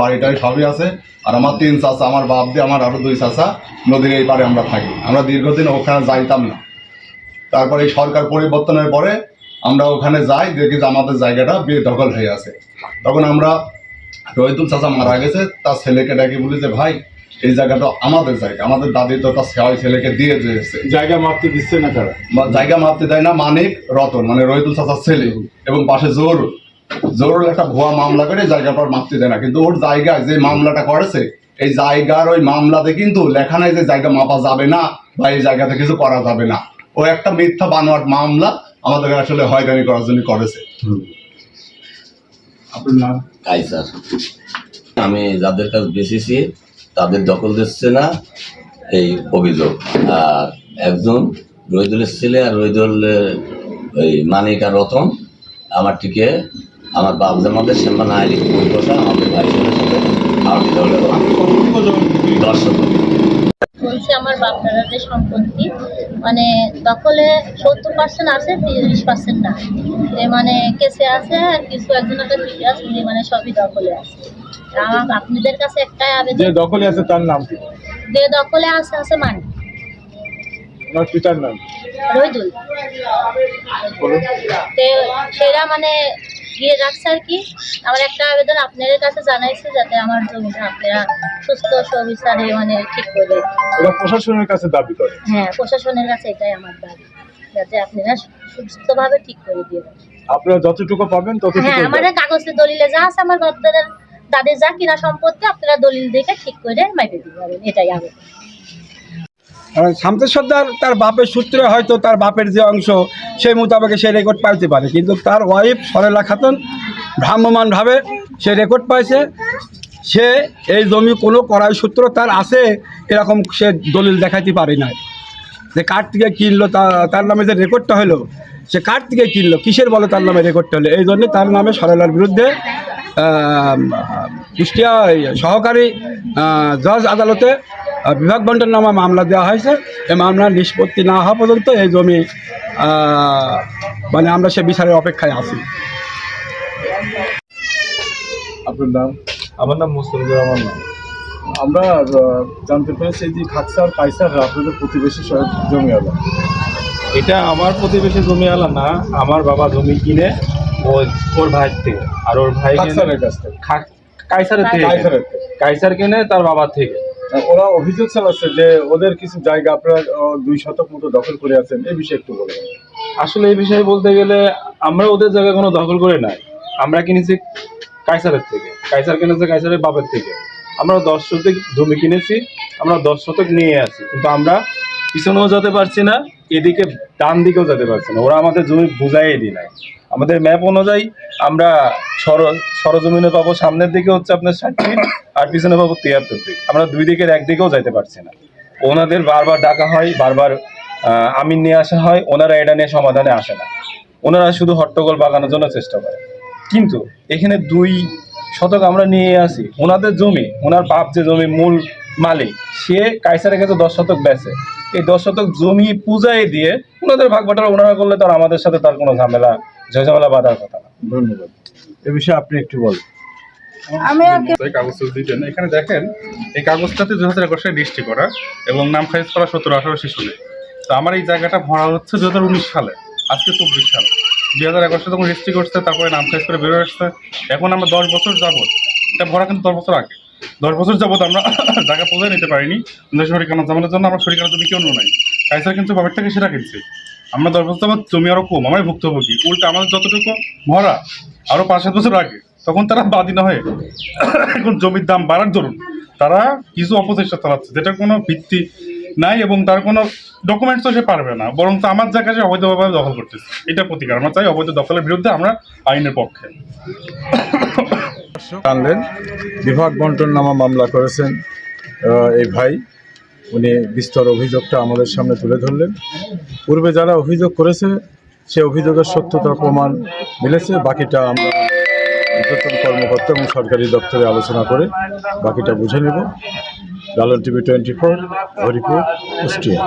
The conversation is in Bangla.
বাড়িটাই সবই আছে। আর আমার তিন চাচা আমার বাপ দিয়ে আমার আরও দুই চাচা নদীর এই পারে আমরা থাকি। আমরা দীর্ঘদিন ওখানে যাইতাম না। তারপরে এই সরকার পরিবর্তনের পরে আমরা ওখানে যাই দেখি যে আমাদের জায়গাটা বেদখল হয়ে আছে। তখন আমরা রহিতুল চাচা মারা গেছে তার ছেলেকে ডাকি বলি যে ভাই এই জায়গাটা আমাদের জায়গা। আমাদের দাদি তো তার ছয় ছেলেকে দিয়ে দিয়েছে। জায়গা মাপতে দিচ্ছে না কারা জায়গা মাপতে দেয় না মানিক রতন মানে রহিতুল চাচার ছেলে এবং পাশে জোর জোর একটা ভুয়া মামলা করে জায়গাটা ওর মাপতে দেয় না। কিন্তু ওর জায়গায় যে মামলাটা করেছে এই জায়গার ওই মামলাতে কিন্তু লেখা নাই যে জায়গা মাপা যাবে না বা এই জায়গাতে কিছু করা যাবে না। ও একটা মিথ্যা বানোয়াট মামলা আমাদের আসলে হয়রানি করার জন্য করেছে। আপনার নাম? কাইসার। আমি যাদের কাছে বেচেছি তাদের দখল দিচ্ছে না এই অভিযোগ। আর একজন রহিদুলের ছেলে আর রহিদুলের ওই মানিক আর রতন আমার টিকে আমার বাপ জামাদের সেম্বা না আইলি বসা আমাদের ভাই ছেলের সাথে আরতি শতক বলছি? আমার বাপ দাদাদের সম্পত্তি মানে দখলে সত্তর পার্সেন্ট আছে তিরিশ পার্সেন্ট না। এ মানে কেসে আছে আর কিছু একজন একটা ফিরে আছে উনি মানে সবই দখলে আছে। আমার আপনাদের কাছে একটাই আবেদন। যে দখলে আছে তার নাম কি? যে দখলে আছে আছে মানে। ওনার পিতার নাম? রইদুল বলুন। সেরা মানে গিয়ে রাখছে আর কি আমার একটা আবেদন আপনাদের কাছে জানাইছি যাতে আমার জমিটা আপনারা সুস্থ সবিচারে মানে ঠিক করে ওরা প্রশাসনের কাছে দাবি করে হ্যাঁ প্রশাসনের কাছে এটাই আমার দাবি যাতে আপনারা সুস্থভাবে ঠিক করে দিয়ে। আপনারা যতটুকু পাবেন ততটুকু হ্যাঁ। আমাদের কাগজে দলিলে যা আছে আমার বাপ দাদার তাদের যা কিনা সম্পত্তি আপনারা দলিল দেখে ঠিক করে মাইপে দিতে পারবেন এটাই আবেদন আর শামতের সর্দার তার বাপের সূত্রে হয়তো তার বাপের যে অংশ, সেই মোতাবেকে সে রেকর্ড পাইতে পারে। কিন্তু তার ওয়াইফ সরেলা খাতুন ভ্রাম্যমানভাবে সে রেকর্ড পাইছে। সে এই জমি কোনো করাই সূত্র তার আছে, এরকম সে দলিল দেখাইতে পারে না যে কার থেকে কিনলো তার নামে যে রেকর্ডটা হলো, সে কার থেকে কিনলো, কিসের বলে তার নামে রেকর্ডটা হলো? এই জন্য তার নামে সরেলার বিরুদ্ধে কুষ্টিয়া সহকারী জজ আদালতে বিভাগ বন্টন নামা মামলা দেওয়া হয়েছে। এই মামলার নিষ্পত্তি না হওয়া পর্যন্ত এই জমি আহ, মানে আমরা সে বিচারের অপেক্ষায় আছি। আপনার নাম? আমার নাম মুস্তাফিজুর রহমান। নাম আমরা জানতে পেরেছি যে খাকসা আর কাইসার আপনাদের প্রতিবেশী সহ- জমি আলো এটা আমার প্রতিবেশী জমি আলা না আমার বাবা জমি কিনে ওই ওর ভাই থেকে। আর ওর ভাই কিনে খাকসারের কাছ থেকে। কাইসারের থেকে। কাইসার কিনে তার বাবার থেকে। ওরা অভিযোগ চালাচ্ছে যে ওদের কিছু জায়গা আপনারা দুই শতক মতো দখল করে আছেন। এই বিষয়ে একটু বলবেন আসলে এই বিষয়ে বলতে গেলে আমরা ওদের জায়গা কোনো দখল করে নাই। আমরা কিনেছি কাইসারের থেকে। কাইসার কিনেছে কাইসারের বাপের থেকে। আমরা দশ শতক জমি কিনেছি, আমরা দশ শতক নিয়ে আছি। কিন্তু আমরা পিছনেও যেতে পারছি না, এদিকে ডান দিকেও যেতে পারছি না। ওরা আমাদের জমি বুঝাই দিই নাই। আমাদের ম্যাপ অনুযায়ী আমরা সর, সরজমিনে পাবো, সামনের দিকে হচ্ছে আপনার ষাট ফিট আর পিছনে পাবো তিয়াত্তর ফিট আমরা দুই দিকের একদিকেও যাইতে পারছি না। ওনাদের বারবার ডাকা হয়, বারবার আমিন নিয়ে আসা হয়, ওনারা এটা নিয়ে সমাধানে আসে না। ওনারা শুধু হট্টগোল বাগানোর জন্য চেষ্টা করে। কিন্তু এখানে দুই শতক আমরা নিয়ে আসি। ওনাদের জমি, ওনার বাপ যে জমি মূল মালিক, সে কাইসারের কাছে দশ শতক বেচে। এই দশ শতক জমি পূজায় দিয়ে ওনাদের ভাগ বাটোয়ারা ওনারা করলে তার আমাদের সাথে তার কোনো ঝামেলা ঝামেলা বাঁধার কথা না। ধন্যবাদ। এ বিষয়ে আপনি একটু বলেন। এই কাগজটা দিতেন এখানে দেখেন, এই কাগজটাতে দু হাজার একুশ রেজিস্ট্রি করা এবং নাম খারিজ করা সতেরো, আঠারো শিশুনে তো আমার এই জায়গাটা ভরা হচ্ছে দু হাজার উনিশ সালে, আজকে চব্বিশ সাল। দুই হাজার একুশ তখন রেজিস্ট্রি করছে, তারপরে নাম খারিজ করে বেরোয় আসছে। এখন আমরা দশ বছর যাবত এটা ভরা কিন্তু দশ বছর আগে। দশ বছর যাবত আমরা জায়গা পৌঁছে নিতে পারিনি। শরীরখানা জমানোর জন্য আমরা শরীরখানা জমি কেউ নাই কাইসার কিন্তু বাবার সেটা কিনছে। আমরা দশ বছর যাবত জমি আরও কম, আমরা ভুক্তভোগী। উল্টা আমাদের যতটুকু ভরা আরও পাঁচ সাত বছর আগে। তখন তারা বাদী না হয়ে এখন জমির দাম বাড়ার দরুন তারা কিছু অপচেষ্টা চালাচ্ছে, যেটা কোনো ভিত্তি নাই এবং তার কোনো ডকুমেন্টসও সে পারবে না, বরং তো আমার জায়গা সে অবৈধভাবে দখল করতেছে। এটা প্রতিকার, আমরা চাই অবৈধ দখলের বিরুদ্ধে আমরা আইনের পক্ষে। জানলেন, বিভাগ বন্টন নামা মামলা করেছেন এই ভাই। উনি বিস্তর অভিযোগটা আমাদের সামনে তুলে ধরলেন। পূর্বে যারা অভিযোগ করেছে, সে অভিযোগের সত্যতা প্রমাণ মিলেছে, বাকিটা আমরা ঊর্ধ্বতন কর্মকর্তা এবং সরকারি দপ্তরে আলোচনা করে বাকিটা বুঝে নেব। Lalon TV twenty four, Haripur Kushtia